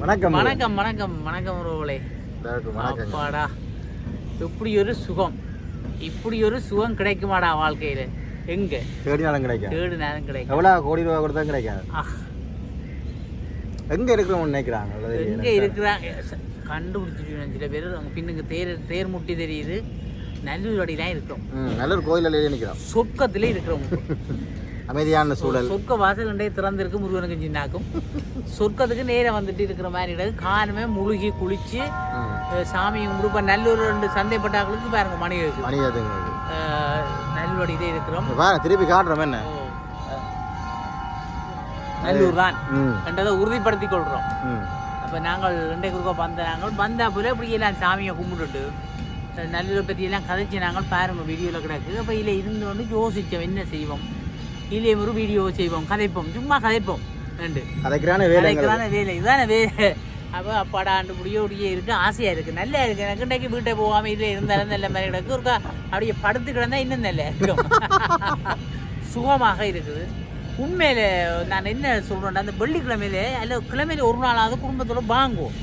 வணக்கம். வணக்கம் வணக்கம் வணக்கம் வணக்கம் அப்பாடா இப்படி ஒரு சுகம் இப்படி ஒரு சுகம் கிடைக்குமாடா வாழ்க்கையில? எங்க? தேடினாலும் கிடைக்கும். தேடு நேரம் கிடைக்கும். எவ்வளோ கோடி ரூபா கொடுத்தா கிடைக்காது. எங்க இருக்கிறவங்க நினைக்கிறாங்க? எங்க. இருக்கிறாங்க கண்டுபிடிச்சிட்டு சில பேர் அங்க பின்னுக்கு தேர் தேர் முட்டி தெரியுது. நல்லூர் அடிலாம் இருக்கிறோம். ம் நல்ல ஒரு கோயில் நிற்கிறோம் சொர்க்கத்திலே இருக்கிறவங்க. அமைதியான சூழல். சொர்க்க வாசல் கண்டே திறந்திருக்கு முருகனுக்கு சின்னாக்கும். சொர்க்கத்துக்கு நேரா வந்துட்டு இருக்கிற மாதிரி இருக்கு காலமே முழுகி குளிச்சு ம். அஹ், சாமி கும்பிட்டு நல்லூர் ரெண்டு சந்தைப்பட்டாக்களுக்கு பாருங்க மணி இருக்கு மணியதுங்க நல்லூடியிலே இருக்கிறோம். பாருங்க திருப்பி காட்டுறோம் என்ன? நல்லூர் தான் என்றதை உறுதிப்படுத்திக் கொள்கிறோம். ம். அப்போ நாங்கள் ரெண்டே குறுக்க வந்த நாங்கள் வந்தா போல இப்படி எல்லாம் சாமியை கும்பிட்டுட்டு நல்லூரை பற்றி எல்லாம் கதைச்சு நாங்கள் பாருங்க வீடியோவில் கிடக்கு. அப்போ இதில் இருந்து வந்து யோசித்தோம் என்ன செய்வோம்? இதிலே ஒரு வீடியோ செய்வோம் கதைப்போம் சும்மா கதைப்போம். ரெண்டு. கதைக்கிறான வேலைங்க கதைக்கிறான வேலை இதுதானே வேலை அப்போ அப்பாடா ஆண்டு முடிய முடிய இருக்கு ஆசையாக இருக்குது நல்லா இருக்குது எனக்கு இன்றைக்கு வீட்டை போகாமல் இதில் இருந்தாலும் நல்ல மாதிரி கிடக்கு. ஒருக்கா அப்படியே படுத்து கிடந்தா இன்னும் நல்லா இருக்கும். சுகமாக இருக்குது. உண்மையில நான் என்ன சொல்கிறேன் அந்த வெள்ளிக்கிழமையில அல்ல கிழமையில ஒரு நாளாவது குடும்பத்தோட வாங்குவோம்.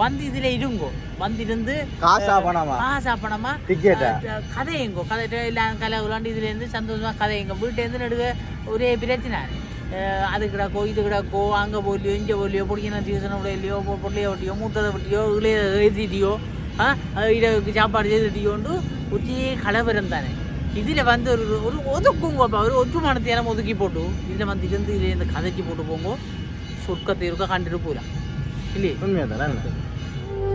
வந்து இதில் இருங்கோ. வந்து இருந்து காசா பணமா? காசா பணமா? கதையுங்கோ. கதை எல்லாம் கலை விளாண்டு இதுலேருந்து சந்தோஷமாக கதையுங்க. வீட்டிலேருந்து நடுக ஒரே பிரச்சனை அது கிடக்கோ இது கிடக்கோ அங்கே போலியோ இங்கே போலியோ பிடிக்கணும் டியூசன் விடையிலையோ பொட்டிலையோ விட்டியோ மூத்ததை விட்டியோ இளைய எழுதிட்டியோ ஆ இரவுக்கு சாப்பாடு செய்துட்டியோண்டு ஒரே கலவரம் தானே இதில் வந்து ஒரு ஒரு ஒதுக்குங்கப்பா. ஒரு ஒற்றுமானத்தை எல்லாம் ஒதுக்கி போட்டு இதில் வந்து இருந்து இதில் இந்த கதைக்கு போட்டு போங்க. சொர்க்கத்தை இருக்க கண்டுட்டு போகலாம் இல்லையே? உண்மையா தானே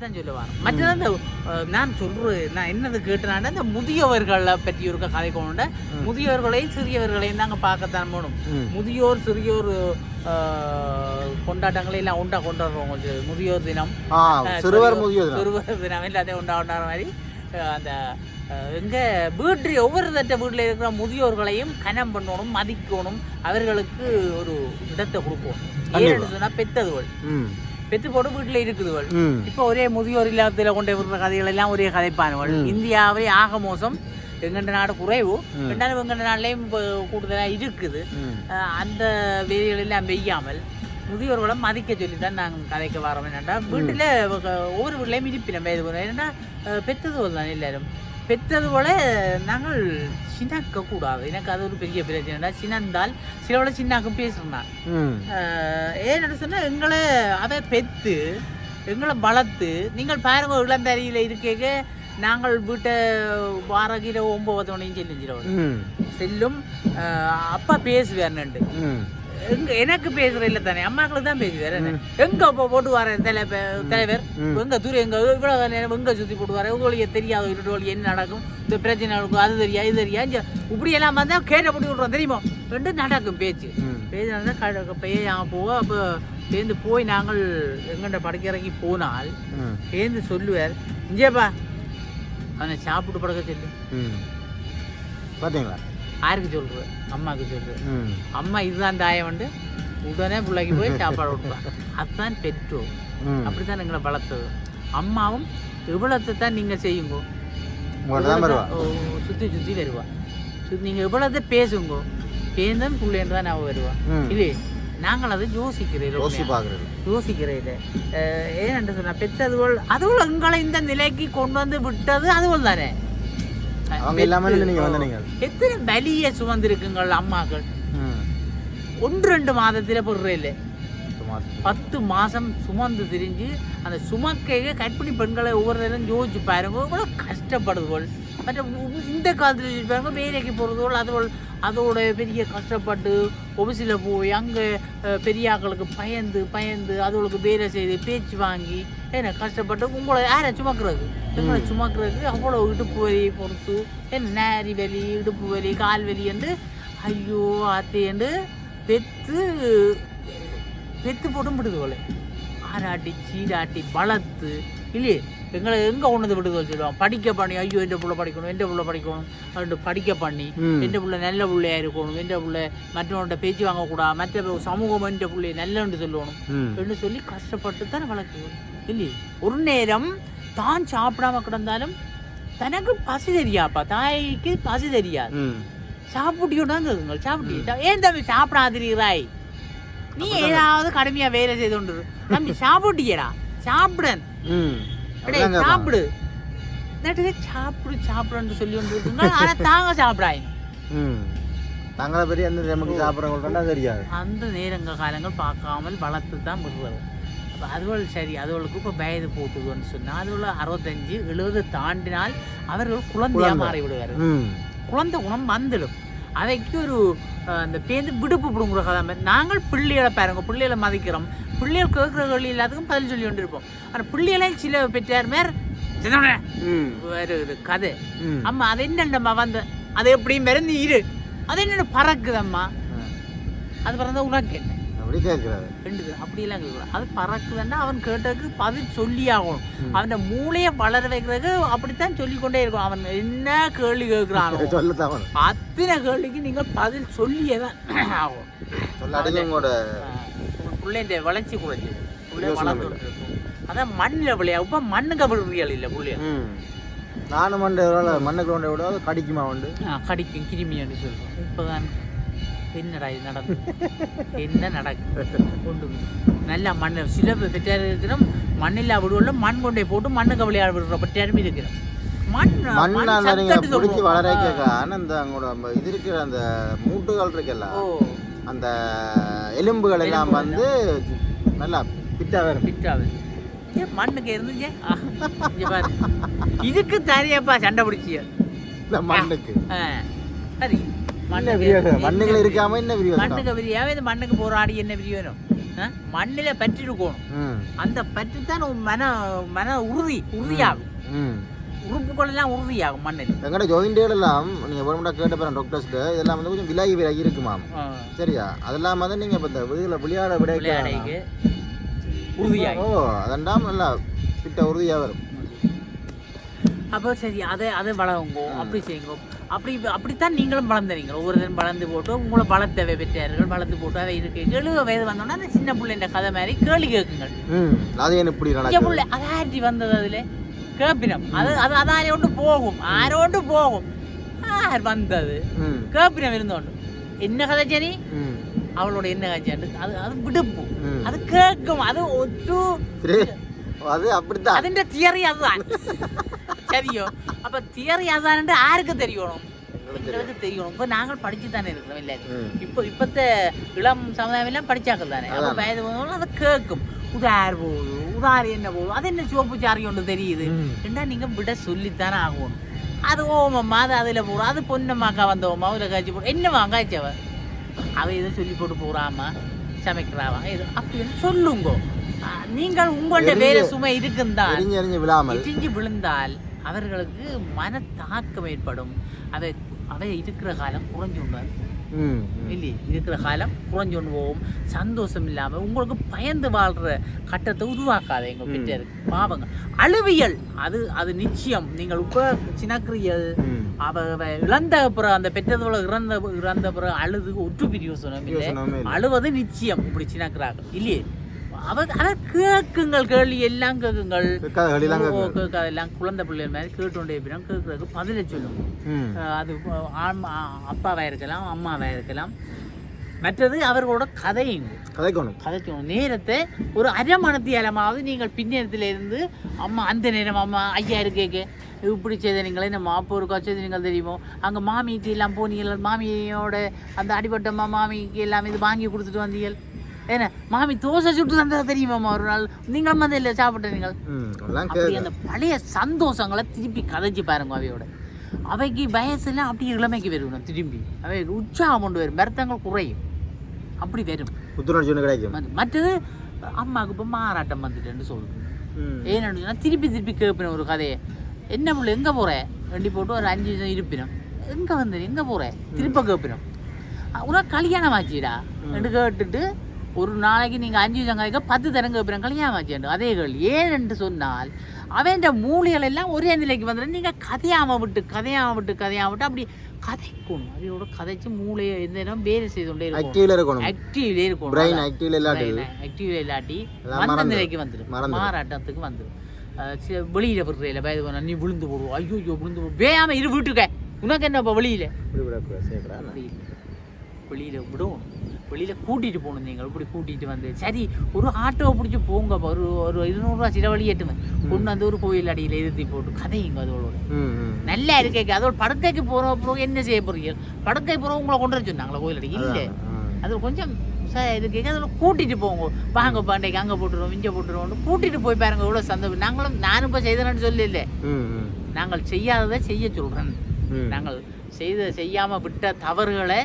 அதுதான் சொல்ல மற்றது அந்த நான் சொல்றது நான் என்னது கேட்டேன்னா இந்த முதியவர்களை பற்றி ஒரு கதை கொண்ட முதியவர்களையும் சிறியவர்களையும் தாங்க பார்க்கத்தான் போகணும். முதியோர் சிறியோர் கொண்டாட்டங்களை எல்லாம் உண்டா கொண்டாடுறோம் கொஞ்சம் முதியோர் தினம். சிறுவர் முதியோர் சிறுவர் தினம் எல்லாத்தையும் உண்டா கொண்டாடுற மாதிரி அந்த அஹ், எங்க வீட்டு ஒவ்வொரு தட்ட வீட்டில் இருக்கிற முதியோர்களையும் கனம் பண்ணணும் மதிக்கணும் அவர்களுக்கு ஒரு இடத்தை கொடுக்கணும் ஏன்னு சொன்னா பெத்ததுகள் பெத்து போட்டு வீட்டில் இருக்குதுகள் ம். இப்போ ஒரே முதியோர் இல்லத்தில் கொண்டு விடுற கதைகள் எல்லாம் ஒரே கதைப்பானுகள் இந்தியாவே ஆக மோசம் எங்கண்ட நாடு குறைவு ரெண்டாலும் எங்கண்ட நாட்டிலையும் இப்போ கூடுதலாக இருக்குது. அந்த வேலைகள் எல்லாம் பெய்யாமல் முதியோர்களை மதிக்க சொல்லி தான் நாங்கள் கதைக்க வரோம். என்னென்னா வீட்டில் ஒவ்வொரு வீட்லையும் இருப்பினம் வயது போகிறோம் என்னென்னா பெத்தது தான் எல்லாரும். பெத்தது போல நாங்கள் சின்னக்க கூடாது எனக்கு அது ஒரு பெரிய பிரச்சனைடா சின்னந்தால் சிலவோட சின்னாக்கும் பேசுகிறேன் ம். ஏன்னு சொன்னால் எங்களை அதை பெத்து எங்களை வளர்த்து நீங்கள் பாருங்க இளந்தறியில் இருக்கேங்க நாங்கள் வீட்டை வாரகில ஒம்பது மணியும் செல்லும் அஹ், அப்பா பேசுவார்னுண்டு ம். எங்க எனக்கு பேசுற இல்ல தானே. அம்மாக்களுக்கு தான் பேசுவார் எங்க அப்போ போட்டு வர தலை தலைவர்? எங்க தூரம் எங்க இவ்வளவு நேரம் எங்க சுத்தி போட்டு வர உங்களுக்கு தெரியாது இருட்டு வழி என்ன நடக்கும்? இந்த பிரச்சனை நடக்கும் அது தெரியா இது தெரியா இப்படி எல்லாம் வந்தா கேட்ட போட்டு விட்றோம் தெரியுமா? ரெண்டு நடக்கும் பேச்சு. ம். பேசினா கடை பெய்ய போக அப்போ சேர்ந்து போய் நாங்கள் எங்கண்ட படுக்கிறக்கி போனால் ம். சேர்ந்து சொல்லுவார் இங்கேப்பா அவனை சாப்பிட்டு படுக்க சொல்லு. பார்த்தீங்களா யாருக்கு சொல்றது? அம்மாவுக்கு சொல்றது. ம். அம்மா இதுதான் தாயம் வந்து உடனே பிள்ளைக்கு போய் சாப்பாடு கொடுப்பான் அதுதான் பெற்றோர். ம். அப்படித்தான் எங்களை வளர்த்தது. அம்மாவும் இவ்வளத்தை தான் நீங்கள் செய்யுங்க. உங்கள்கிட்ட தான் வருவா. நீங்கள் இவ்வளத்தை பேசுங்க. பேர்ந்தான் பிள்ளைன்னு தான் அவ வருவா. இல்லையே? நாங்கள் அதை யோசிக்கிறேன் யோசி பார்க்குறது. யோசிக்கிறேன் ஏன்னு சொன்னா பெற்றதுகள் அதுவும் எங்களை இந்த நிலைக்கு கொண்டு வந்து விட்டது அதுவும் தானே? அவங்க எத்தனை வலிய சுமந்திருக்குங்கள் அம்மாக்கள்? ஒன்று ரெண்டு மாதத்தில் பொருள் பத்து மாதம் சுமந்து திரிஞ்சு அந்த சுமக்கைய கற்பிணி பெண்களை ஒவ்வொரு நேரம் யோசிச்சு பாருங்க இவ்வளோ கஷ்டப்படுதுகள் மற்ற இந்த காலத்தில் யோசிச்சு பாருங்க வேலைக்கு போகிறதுகள் அதுகள் அதோட பெரிய கஷ்டப்பட்டு ஒபிசியில் போய் அங்கே பெரிய ஆட்களுக்கு பயந்து பயந்து அதுகளுக்கு வேலை செய்து பேச்சு வாங்கி என்ன கஷ்டப்பட்டு உங்களை யாரை சுமக்கிறது? எங்களை சுமக்கிறதுக்கு அவ்வளோ இடுப்பு வலி பொறுத்து. என்ன நேரி வலி இடுப்பு வலி கால் வலி என்று ஐயோ என்று பெத்து பெத்து போட்டும் விடுது போல பாராட்டி சீராட்டி வளர்த்து இல்லையே? எங்களை எங்கே கொண்டு விடுதல் சொல்லுவோம் படிக்க பண்ணி ஐயோ எந்த புள்ள படிக்கணும் எந்த புள்ள படிக்கணும்? அப்படின்ட்டு படிக்க பண்ணி. எந்த புள்ள நல்ல பிள்ளையா இருக்கணும் எந்த புள்ள மற்றவன்கிட்ட பேச்சு வாங்கக்கூடாது மற்ற சமூகம் என்ற பிள்ளைய நல்லன்னு சொல்லணும் என்று சொல்லி கஷ்டப்பட்டு தான் வளர்க்குவோம். இல்லையே ஒரு நேரம் தான் சாப்பிடாம கிடந்தாலும் தனக்கு பசி தெரியாப்பா. தாய்க்கு பசி தெரியாது. சாப்பிட்டியோடாங்க கேக்குங்கள் சாப்பிட்டியா ஏன் தம்பி சாப்பிடாதிரீராய் நீ ஏதாவது கடுமையா வேலை செய்து கொண்டு. தம்பி சாப்பிட்டியடா. சாப்பிடன் சாப்பிடு. நட்டுக்கு சாப்பிடு சாப்பிடுன்னு சொல்லி கொண்டு ஆனா தாங்க சாப்பிடாய். தங்களை பெரிய எந்த நமக்கு தெரியாது. அந்த நேரங்கள் காலங்கள் பார்க்காமல் வளர்த்து தான் விடுறது. அப்போ அதுவள் சரி அதுவளுக்கு இப்போ வயது போட்டுதுன்னு சொன்னால் அதுவள் அறுபத்தஞ்சு எழுபது தாண்டினால் அவர்கள் குழந்தையாக குழந்தை. மாறி விடுவார் ம். குழந்தை குணம் வந்துடும் அதைக்கு ஒரு அந்த பேருந்து விடுப்பு பிடுங்குற கதை மாதிரி. நாங்கள் பிள்ளைகளை பாருங்க பிள்ளைகளை மதிக்கிறோம். பிள்ளைகள் கேட்குற கேள்வி எல்லாத்துக்கும் பதில் சொல்லி கொண்டு இருப்போம் ஆனால் பிள்ளைகளை சில பெற்றார் மேர் வேறு இது கதை. அம்மா அது என்னண்டம்மா வந்த அது எப்படியும் வேற நீ இரு. அது என்னென்ன பறக்குதம்மா அது பிறந்தா உனக்கு என்ன? அப்படி கேட்குறாரு ரெண்டு பேரும் அப்படியெல்லாம் கேட்கக்கூடாது. அது பறக்குதுன்னா அவன் கேட்டதுக்கு பதில் சொல்லி ஆகணும். அவன் மூளையை வளர வைக்கிறதுக்கு அப்படித்தான் சொல்லிக்கொண்டே இருக்கும். அவன் என்ன கேள்வி கேட்குறானோ. சொல்ல தவறு. அத்தனை கேள்விக்கு நீங்கள் பதில் சொல்லியே தான் ஆகும் உங்களோட பிள்ளைன்ற வளர்ச்சி குறைஞ்சி பிள்ளை. இருக்கும் அதான் மண்ணில் விளையா இப்போ மண்ணுக்கு விழுறியல் இல்லை பிள்ளைய. நானும் மண்டை மண்ணுக்கு விட கடிக்குமா உண்டு? கடிக்கும் கிருமின்னு சொல்லுவோம் இப்போதான் என்னடா இது நடந்து? என்ன நடக்குது? கொண்டு நல்லா மண் சில பெற்றார் இருக்கிறோம். மண்ணில்லா விடுவோம்ல மண் கொண்டே போட்டு மண்ணுக்கு விளையாட விடுற பெற்றாருமே இருக்கிறோம். மண் மண் மண் அந்த நீங்க சத்தட்டு பிடிச்சி சொல்லுவோம். வளர ஆ. கேட்க அந்த அந்த இது இருக்கிற அந்த மூட்டுகள் இருக்குல்ல அந்த எலும்புகள் எல்லாம் வந்து நல்லா பிட்டா வரும். பிட்டாவு ஏன்? மண்ணுக்கு இருந்துச்சு இதுக்கு தனியாப்பா சண்டை பிடிச்சிய? மண்ணுக்கு. சரி. என்ன விரியோசனம் மண்ணுகள் இருக்காம என்ன விரியோசனம் மண்ணுக்கு விரியாவே இந்த மண்ணுக்கு போராடி என்ன விரியோனும் மண்ணில் பற்றி இருக்கணும் ம். அந்த பற்றி தான் உன் மன மன உறுதி உறுதியாகும். மண்ணில். எங்கட ஜோயின்டேல் எல்லாம் நீங்கள் வேணும்னா கேட்ட போகிறேன் டாக்டர்ஸ்க்கு இதெல்லாம் வந்து கொஞ்சம் விலகி விலகி இருக்குமாம் சரியா? அதெல்லாம் வந்து நீங்கள் இப்போ இந்த இதில் விளையாட விளையாடைக்கு உறுதியாகி. ஓ அதெல்லாம் நல்லா பிட்ட உறுதியாக வரும். அப்போ சரி அதை அதை வளருங்கோ அப்படி செய்யுங்கோ. அப்படி அப்படித்தான் நீங்களும் வளர்ந்துறீங்க. ஒவ்வொருத்தரும் வளர்ந்து போட்டு உங்களை வளர்த்த பெற்றார்கள். வளர்ந்து போட்டு அவை இருக்கு. எழுவ வயது வந்தோன்னா அந்த சின்ன பிள்ளைன்ற கதை மாதிரி கேள்வி கேட்குங்கள் அது என்ன இப்படி பிள்ளை அதாரி வந்தது அதில்? கேப்பினம். அது அது அதாரோண்டு போகும். ஆரோண்டு போகும். ஆர் வந்தது. கேப்பினம் இருந்தோண்டு. என்ன கதை சரி அவளோட என்ன காட்சியாண்டு அது அது விடுப்பும் அது கேட்கும் அது ஒற்று அது அப்படித்தான். அதிന്റെ தியரி அதுதான். சரியோ அப்ப தியറി அதான்ட்டு யாருக்கு தெரியணும் எங்களுக்கு தெரியணும் இப்போ நாங்கள் படிச்சு தானே இருக்கிறோம் ம். இப்போ இப்பத்த இளம் சமுதாயம் எல்லாம் படிச்சாக்கள் தானே. அப்போ. வயது வந்தவங்களும் அதை கேட்கும். உதார் போகுது உதார் என்ன போகுது அது என்ன சிவப்பு சாரி ஒன்று தெரியுது. ரெண்டா நீங்க விட சொல்லித்தானே ஆகணும். அது ஓமம்மா அது அதில் போகிறோம் அது பொன்னம்மாக்கா வந்தோம்மா அதில் காய்ச்சி போடும் என்னவா காய்ச்சவ அவ? எதுவும் சொல்லி போட்டு போறாமா சமைக்கிறாவா இது அப்படின்னு சொல்லுங்க. நீங்கள் உங்கள்ட்ட வேலை சுமை இருக்குந்தான் விழுந்தால் அவர்களுக்கு மன தாக்கம் ஏற்படும். அதை அவை இருக்கிற காலம் குறைஞ்சு கொண்டு. இல்லையே? இருக்கிற காலம் குறைஞ்சு கொண்டு சந்தோஷம் இல்லாமல் உங்களுக்கு பயந்து வாழ்கிற கட்டத்தை உருவாக்காத எங்கள் ம். பெற்றார் பாவங்க அழுவியல். அது அது நிச்சயம். நீங்கள் இப்போ சினக்கிரியல். அவ இழந்த பிறகு அந்த பெற்றதோட இறந்த இறந்த பிறகு அழுது ஒற்று பிரியோசனம் யோசனமே இல்லை. அழுவது நிச்சயம். இப்படி சினக்கிறாங்க இல்லையே? அவ அதை கேட்குங்கள் கேள்வி எல்லாம் கேட்குங்கள் கேட்காத எல்லாம் குழந்தை பிள்ளைகள் மாதிரி கேட்டுக்கொண்டே போயிடும் கேட்குறதுக்கு பதிலை சொல்லும் அது ஆம், ஆ- அப்பாவா இருக்கலாம் அம்மாவா இருக்கலாம் மற்றது அவர்களோட கதையும் கதைக்கணும் கதைக்கணும் நேரத்தை ஒரு அரை மணத்தியாலமாவது நீங்கள் பின்னேரத்தில் இருந்து அம்மா அந்த நேரம் அம்மா ஐயா இருக்கேக்கு இப்படி செய்த நீங்களே நம்ம அப்போ கச்சது நீங்கள் தெரியுமோ அங்கே மாமிக்கு எல்லாம் போனீங்கள் மாமியோட அந்த அடிபட்டம்மா மாமிக்கு எல்லாம் இது வாங்கி கொடுத்துட்டு வந்தீங்கள் ஏன்னா மாமி தோசை சுட்டு தந்தா தெரியுமாம்மா ஒரு நாள்? நீங்கள் வந்து இல்லை சாப்பிட்ட நீங்கள். அப்படி அந்த பழைய சந்தோஷங்களை திருப்பி கதைச்சு பாருங்க அவையோட அவைக்கு வயசுலாம் அப்படியே இளமைக்கு வரணும் திரும்பி. அவை உற்சாகம் கொண்டு வரும் வருத்தங்கள் குறையும். அப்படி வரும். புத்துணர்ச்சி கிடைக்கும். மற்ற- மற்றது அம்மாவுக்கு இப்போ மாறாட்டம் வந்துட்டேன்னு சொல்லுது ம். ஏன்னு சொன்னால் திருப்பி திருப்பி கேட்பின ஒரு கதையை. என்ன புள்ள எங்கே போகிற வண்டி போட்டு ஒரு அஞ்சு நிமிஷம் இருப்பினோம். எங்கே வந்து எங்கே போகிற திருப்ப கேட்பினோம் உனக்கு கல்யாணம் ஆச்சுடா? என்று கேட்டுட்டு ஒரு நாளைக்கு நீங்கள் அஞ்சு சங்காய்க்க பத்து தரம் கேட்பேன் கல்யாணம் ஆச்சு அதே கேள்வி. ஏன் என்று சொன்னால் அவன் மூலிகள் எல்லாம் ஒரே நிலைக்கு வந்துடும் நீங்கள் கதையாம விட்டு கதையாம விட்டு கதையாம விட்டு அப்படி கதைக்கணும். அவையோட கதைச்சு மூளையை எந்த நேரம் வேலை செய்து கொண்டே ஆக்டிவ்ல இருக்கணும். ஆக்டிவ்லே இருக்கும் பிரெயின் ஆக்டிவ்ல இல்லாட்டி ஆக்டிவ் இல்லாட்டி மறந்துடும். நிலைக்கு வந்துடும். மாறாட்டத்துக்கு வந்துடும் சில வெளியில விடுறையில பயது நீ விழுந்து போடுவோம். ஐயோ ஐயோ விழுந்து போடுவோம் வேயாம இரு வீட்டுக்க. உனக்கு விட சேர்க்கிறா வெளியில? வெளியில. விடுவோம் வெளியில கூட்டிட்டு போகணும் நீங்கள் இப்படி கூட்டிட்டு வந்து சரி ஒரு ஆட்டோவை பிடிச்சி போங்கப்பா ஒரு ஒரு இருநூறுவா சில வழி ஏட்டுங்க கொண்டு வந்து ஒரு கோயில் அடியில் இருத்தி போட்டு கதையுங்க அதோட நல்லா இருக்கேக்கு அதோட படுக்கைக்கு போகிற அப்புறம் என்ன செய்ய போறீங்க? படுக்கை போகிறோம் உங்களை கொண்டு வர சொன்னாங்களா கோயில் அடி இல்லை. அது கொஞ்சம் சார் கேட்க அதில் கூட்டிகிட்டு போங்க. வாங்க பாண்டைக்கு அங்கே போட்டுருவோம் இங்கே போட்டுருவோம் கூட்டிகிட்டு போய் பாருங்க இவ்வளோ சந்தோஷம். நாங்களும் நானும் இப்போ செய்தேன்னு சொல்லல. நாங்கள் செய்யாததை செய்ய சொல்கிறேன் நாங்கள் செய்த செய்யாமல் விட்ட தவறுகளை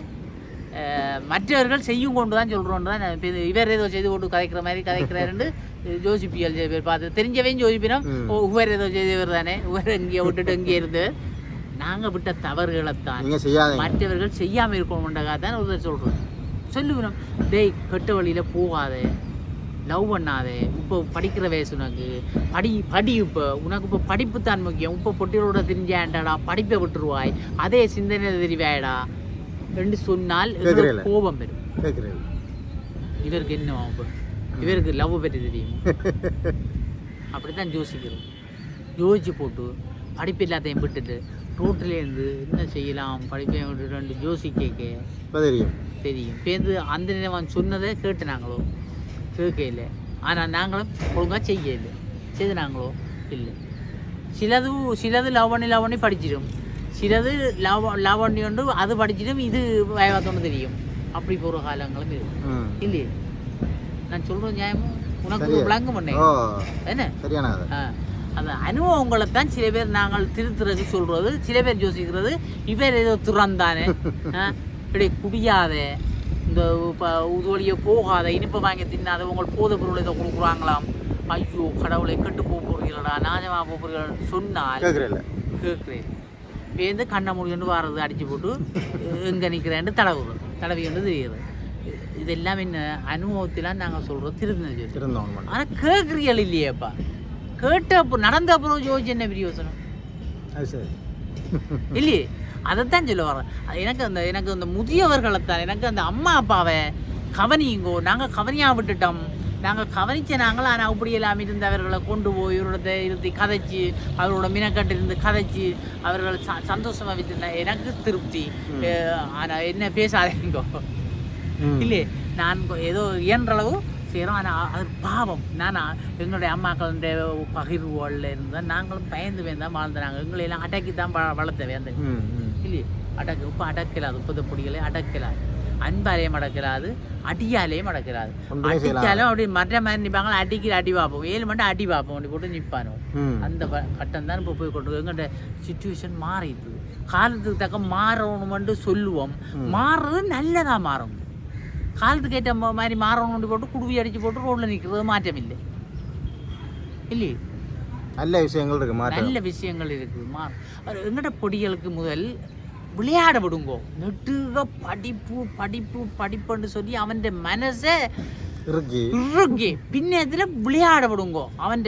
மற்றவர்கள் செய்யும் கொண்டு தான் சொல்கிறோன்னு தான் இவர் ஏதோ செய்து கொண்டு கதைக்கிற மாதிரி கதைக்கிறாருன்னு ஜோசிப்பியல் பேர் பார்த்து தெரிஞ்சவையும் ஜோசிப்பினோம் இவர் ஏதோ செய்தவர் தானே இவர் இங்கே விட்டுட்டு இங்கே இருந்து. நாங்கள் விட்ட தவறுகளைத்தான். மற்றவர்கள் செய்யாமல் இருக்கணும்ன்றக்காக தான் ஒருத்தர் சொல்கிறோம் சொல்லுவேன் டேய் கெட்ட வழியில் போகாதே. லவ் பண்ணாதே. இப்போ படிக்கிற வயசு உனக்கு. படி படி இப்போ உனக்கு இப்போ படிப்பு தான் முக்கியம். இப்போ பொட்டிகளோட தெரிஞ்சாண்டடா படிப்பை விட்டுருவாய். அதே சிந்தனையில் தெரிவாயடா. என்று சொன்னால்? கோபம் வரும். இவருக்கு என்ன இவருக்கு லவ் பற்றி தெரியும்? அப்படித்தான் யோசிக்கிறோம். யோசிச்சு போட்டு படிப்பு எல்லாத்தையும் விட்டுட்டு ரோட்டில் இருந்து என்ன செய்யலாம்? படிப்பையும் விட்டுட்டு ரெண்டு யோசி கேட்க இப்போ தெரியும். தெரியும். பேருந்து அந்த அவன் சொன்னதை கேட்டு நாங்களோ கேட்கல. ஆனால் நாங்களும் ஒழுங்காக செய்யல. செய்து நாங்களோ இல்லை. சிலது சிலது லவ் பண்ணி லவ் பண்ணி படிச்சிடும் சிலது லவ் லவ் பண்ணி கொண்டு அது படிச்சிடும் இது வயவாத்தோன்னு தெரியும். அப்படி போகிற காலங்களும் இருக்கு. இல்லையே? நான் சொல்கிறேன் நியாயமும் உனக்கு சரியா. விளங்க பண்ணேன். என்ன? சரியான அந்த அனுபவங்களை தான் சில பேர் நாங்கள் திருத்துறது சொல்றது சில பேர் யோசிக்கிறது. இவர் ஏதோ துறந்தானே. இப்படி குடியாதே. இந்த இது வழியே போகாத. இனிப்பு வாங்கி தின்னாத. உங்கள் போதை பொருள் ஏதோ கொடுக்குறாங்களாம். ஐயோ கடவுளை கெட்டு போக போகிறீங்களா நாஜமா போக போகிறீங்களா சொன்னால் கேட்குறேன். பேருந்து கண்ணை முடிஞ்சு வாரது அடிச்சு போட்டு எங்கே நிற்கிறேன்னு தடவுறது தடவி கொண்டு தெரியுது இதெல்லாம் என்ன அனுபவத்திலாம் நாங்கள் சொல்கிறோம் திருந்தது திருந்தவன் மட்டும் ஆனால் கேட்குறீர்கள் இல்லையேப்பா. கேட்ட அப்புறம் நடந்த அப்புறம் யோசிச்சு என்ன பிரியோசனம் அது சரி. இல்லையே? அதைத்தான் சொல்ல வரேன் எனக்கு அந்த எனக்கு அந்த முதியவர்களைத்தான் எனக்கு அந்த அம்மா அப்பாவை கவனியுங்கோ நாங்கள் கவனியாக விட்டுட்டோம் நாங்கள் கவனிச்ச நாங்கள் ஆனால் அப்படி எல்லாம் இருந்தவர்களை கொண்டு போய் இவரோட இருத்தி கதைச்சு அவரோட மினக்கட்டு இருந்து கதைச்சு அவர்கள் ச சந்தோஷமாக விட்டு எனக்கு திருப்தி. ஆனால் என்ன பேசாதீங்கோ. இல்லையே? நான் ஏதோ இயன்றளவு செய்கிறோம் ஆனால் அது பாவம். நான் எங்களுடைய அம்மாக்களுடைய பகிர்வுகளில் இருந்தால் நாங்களும் பயந்து வேந்தான் வாழ்ந்தாங்க எங்களை எல்லாம் அடக்கி தான் வளர்த்த வேந்த ம் ம். இல்லையே? அடக்கு இப்போ அடக்கலாது உப்பத பொடிகளை அடக்கலாது அன்பாலேயும் அடக்கலாது அடியாலேயும் செய்யலாம். அடிச்சாலும் அப்படி மற்ற மாதிரி நிற்பாங்க அடிக்கிற அடி பார்ப்போம். ஏழு மட்டும் அடி பார்ப்போம். அப்படி போட்டு நிற்பானோ? அந்த கட்டம் தான் இப்போ போய் கொண்டு எங்கள்கிட்ட சுச்சுவேஷன் மாறிடுது. காலத்துக்கு தக்க மாறணுமென்று சொல்லுவோம். மாறுறது நல்லதாக மாறும். காலத்துக்கு ஏற்ற மாதிரி மாறணும்னு போட்டு குடுவி அடிச்சு போட்டு ரோட்டில் நிற்கிறது மாற்றம் இல்லை. இல்லையே? நல்ல விஷயங்கள் இருக்கு நல்ல விஷயங்கள் இருக்குது மா எங்கட பொடிகளுக்கு முதல் விளையாட விடுங்கோ. நெட்டுக படிப்பு படிப்பு படிப்புன்னு சொல்லி அவன் மனசை இறுக்கி பின்னத்தில் விளையாட விடுங்கோ. அவன்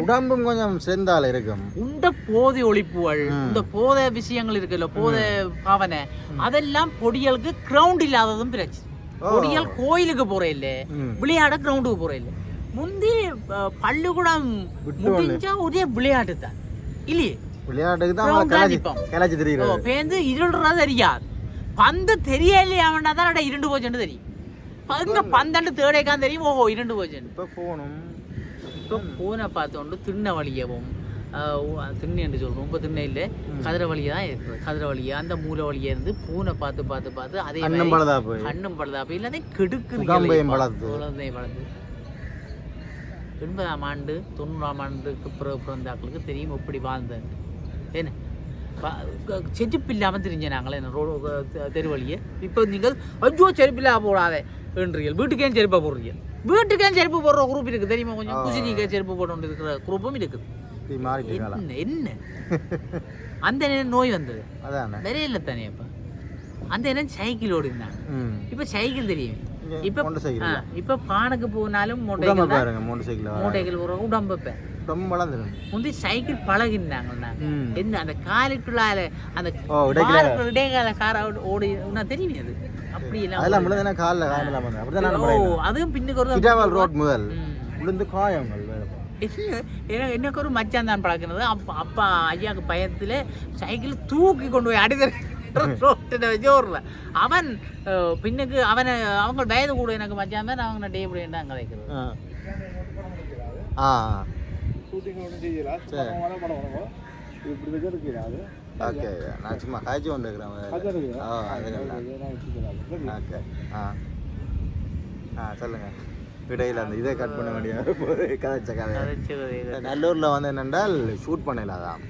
உடம்பும் கொஞ்சம் சேர்ந்தால இருக்கும். உண்ட போதை ஒழிப்புகள். இந்த போதை விஷயங்கள் இருக்குல்ல போதை பாவனை அதெல்லாம் பொடிகளுக்கு கிரவுண்ட் இல்லாததும் பிரச்சனை. பொடிகள் கோயிலுக்கு போற இல்ல. விளையாட கிரவுண்டுக்கு போற இல்ல முந்தி பள்ளிக்கூடம் முடிஞ்சா ஒரே விளையாட்டு தான் இல்லையே? விளையாட்டுக்கு தான் அவன் தான். கிளச்சி ஓ, தெரியுறது பேந்து இருள்றது தெரியாது பந்து தெரியலையாவனா தான் அட இருண்டு போச்சுன்னு தெரியும். அங்க பந்தண்டு தேடைக்கான் தெரியும். ஓஹோ இருண்டு போச்சுன்னு இப்போ போகணும். இப்போ பூனை பார்த்தோண்டு திண்ண வழியவும் திண்ணை என்று சொல்றோம். இப்போ திண்ணை இல்லை. கதிர வழியா தான் இருக்குது கதிர வழியா அந்த மூலை வழியா இருந்து பூனை பார்த்து பார்த்து பார்த்து அதே அண்ணன் பழுதா போய். கண்ணும் பழுதாப்ப இல்லாத கெடுக்குறீங்களே முகாம்பையும் வளர்த்து. குழந்தை வளர்த்து எண்பதாம் ஆண்டு தொண்ணூறாம் ஆண்டுக்கு பிறகு பிறந்தாக்களுக்கு தெரியும் எப்படி வாழ்ந்தேன். என்ன செருப்பு இல்லாமல் தெரிஞ்ச நாங்களே என்ன ரோடு தெரு வழியே இப்போ நீங்கள் ஐயோ செருப்பு இல்லாம போடாதே என்றீர்கள் வீட்டுக்கே செருப்பை போடுறீங்க வீட்டுக்கே செருப்பு போடுற குரூப் இருக்குது தெரியுமா கொஞ்சம். குசினிக்கே செருப்பு போட்டு இருக்கிற குரூப்பும் இருக்குது என்ன என்ன அந்த நோய் வந்தது அதானே விரையில தானே இப்போ அந்த நேரம் சைக்கிள் ஓடினாங்க இப்போ சைக்கிள் தெரியும் இப்ப இப்ப பானுக்கு போனாலும் உடம்ப மோட்டைகள் மூட்டைகள் உடம்பப்பேன் ரொம்ப வளர்ந்துடும் முந்தி சைக்கிள் பழகினாங்க நாங்க ம். என்ன அந்த காலுக்குள்ளால அந்த இடைக்கால- கார ஓடி உனக்கு தெரியும் அது. அப்படி எல்லாம் அதெல்லாம் முழுதுனா காலில் அப்படிதான் நான் ஓ பண்ணேன் அதுவும் பின்னுக்கு ஒரு ரோட் முதல். விழுந்து காயங்கள் வேற. என்ன- எனக்கு எனக்கு ஒரு மச்சான் தான் பழக்கினது அப்பா அப்பா ஐயாவுக்கு பயத்தில் சைக்கிள் தூக்கி கொண்டு போய் அடிக்கிற ரோட்டில் வச்சு ஓடுறேன். அவன் பின்னுக்கு அவனை அவங்க வயது கூட எனக்கு மச்சான் தான் அவங்க டே இப்படி தான் கதைக்கிறது ஆ. ஆ ஓகே நான் சும்மா காய்ச்சி கொண்டு இருக்கிறேன் அதுக்கெல்லாம் ஓகே ஆ ஆ சொல்லுங்க இடையில அந்த இதை கட் பண்ண வேண்டிய போது கதைச்ச கதை நல்லூரில் வந்து என்னென்றால் ஷூட் பண்ணல அதான்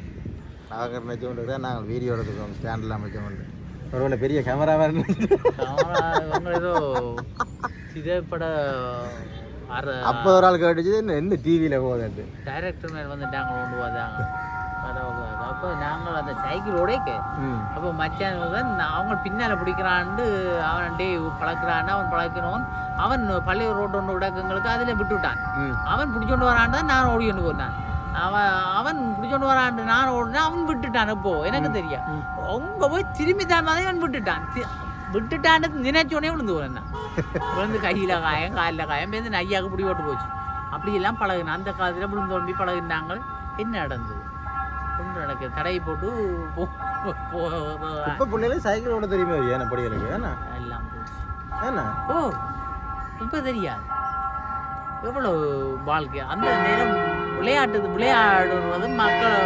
நாங்கள் நினச்சி கொண்டு இருக்கிறேன் நாங்கள் வீடியோ எடுத்துக்கோம் ஸ்டாண்டெலாம் வச்சு கொண்டு ஒருவேளை பெரிய கேமராவாக இருந்து ஏதோ அற அப்போ ஒரு ஆள் கேட்டுச்சு என்ன டிவியில் போகுது டைரக்டர் மேல் வந்துட்டாங்க கொண்டு வந்தாங்க அப்போ நாங்கள் அந்த சைக்கிள் உடைக்க அப்போ மச்சான் தான் அவங்க பின்னால் பிடிக்கிறான்ட்டு அவன் டே பழக்கிறான்னு அவன் பழக்கிறவன் அவன் பழைய ரோட்டு ஒன்று உடக்கங்களுக்கு அதில் விட்டுவிட்டான் அவன் பிடிச்சோண்டு வரான்னு தான் நான் ஓடி கொண்டு போனான். அவன் அவன் பிடிச்சோண்டு வரான்ட்டு நான் ஓடினா அவன் விட்டுட்டான் இப்போ எனக்கு தெரியும். அவங்க போய் திரும்பி தான் அவன் விட்டுட்டான். விட்டுட்டான்னு நினைச்சோடனே விழுந்து போறேன் நான் விழுந்து கையில் காயம் காலில் காயம் பேருந்து ஐயாவுக்கு பிடி போட்டு போச்சு அப்படியெல்லாம் பழகினேன் அந்த காலத்தில் விழுந்து தோம்பி பழகினாங்க என்ன நடந்தது ஒன்று நடக்குது தடை போட்டு இப்போ பிள்ளைல சைக்கிள் ஓட தெரியுமே ஏன்னா படிகளுக்கு ஏன்னா எல்லாம் போச்சு ஏன்னா ஓ இப்போ தெரியாது எவ்வளோ வாழ்க்கை அந்த நேரம் விளையாட்டு விளையாடுறது மக்களை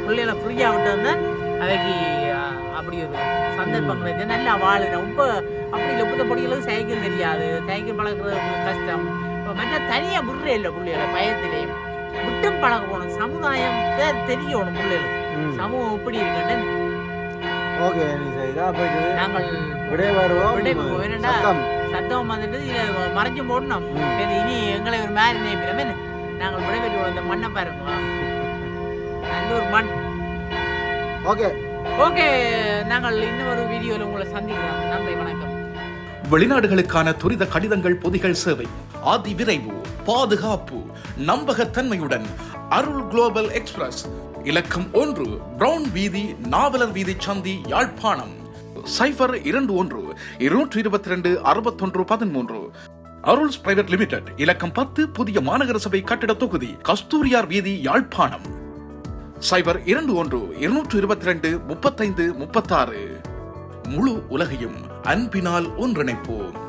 பிள்ளைகளை ஃப்ரீயாக விட்டு தான் அவைக்கு அஹ், அப்படி ஒரு சந்தர்ப்பம் கிடைச்சது நல்லா வாழினோம் இப்போ அப்படி இல்லை புத்த படிக்கிறது சைக்கிள் தெரியாது. சைக்கிள் பழகிறது கஷ்டம். மற்ற தனியாக விடுறே இல்லை பிள்ளைகளை பயத்திலே. விட்டும் பழக போகணும் சமுதாயம் தெரியணும் பிள்ளைகளுக்கு. சமூகம் எப்படி இருக்குன்னு. ஓகே போயிட்டு நாங்கள் விடைய வருவோம். விடை பெறுவோம். என்னடா? சத்தம். வந்துட்டு இதில் மறைஞ்சு போடணும். இது இனி எங்களை ஒரு மாதிரி நினைப்பிடமே நாங்கள் விடைபெற்று அந்த மண்ணை பாருங்க. ஒரு மண். ஓகே. ஓகே நாங்கள் இன்னொரு வீடியோவில் உங்களை சந்திக்கிறோம். நன்றி வணக்கம். வெளிநாடுகளுக்கான துரித கடிதங்கள் பொதிகள் சேவை. அதி விரைவு பாதுகாப்பு நம்பகத்தன்மையுடன் அருள் குளோபல் எக்ஸ்பிரஸ். இலக்கம் ஒன்று பிரவுன் வீதி நாவலர் வீதி சந்தி யாழ்ப்பாணம். சைபர் இரண்டு ஒன்று இருநூற்றி இருபத்தி ரெண்டு அறுபத்தொன்று பதிமூன்று. அருள்ஸ் பிரைவேட் லிமிடெட் இலக்கம் பத்து புதிய மாநகர சபை கட்டிட தொகுதி கஸ்தூரியார் வீதி யாழ்ப்பாணம். சைபர் இரண்டு ஒன்று இருநூற்று இருபத்தி ரெண்டு முப்பத்தைந்து முப்பத்தாறு. முழு உலகையும் அன்பினால் ஒன்றிணைப்போம்.